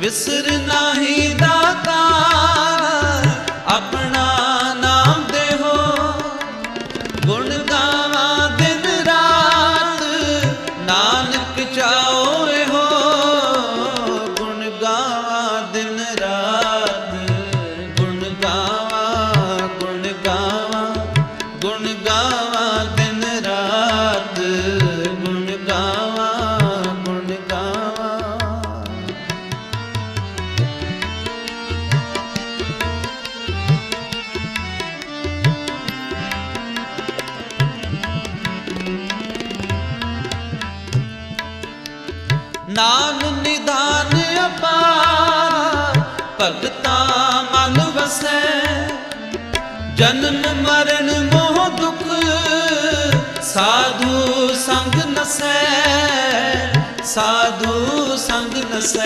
ਵਿਸਰ ਨਾਹੀ ਦਾਤਾਰ, ਆਪਣਾ ਨਾਮ ਦੇਹੋ। ਗੁਣ ਗਾਵਾਂ ਦਿਨ ਰਾਤ, ਨਾਨਕ ਚਾਓ ਇਹੋ। ਗੁਣ ਗਾਵਾਂ ਦਿਨ ਰਾਤ, ਗੁਣ ਗਾਵਾਂ ਗੁਣ ਗਾਵਾਂ ਗੁਣ ਗਾਵਾਂ। ਨਾਮ ਨਿਧਾਨ ਅਪਾਰ, ਭਗਤਾ ਮਨ ਵਸੈ। ਜਨਮ ਮਰਨ ਮੋਹ ਦੁਖ, ਸਾਧੂ ਸੰਗ ਨਸੈ, ਸਾਧੂ ਸੰਗ ਨਸੈ।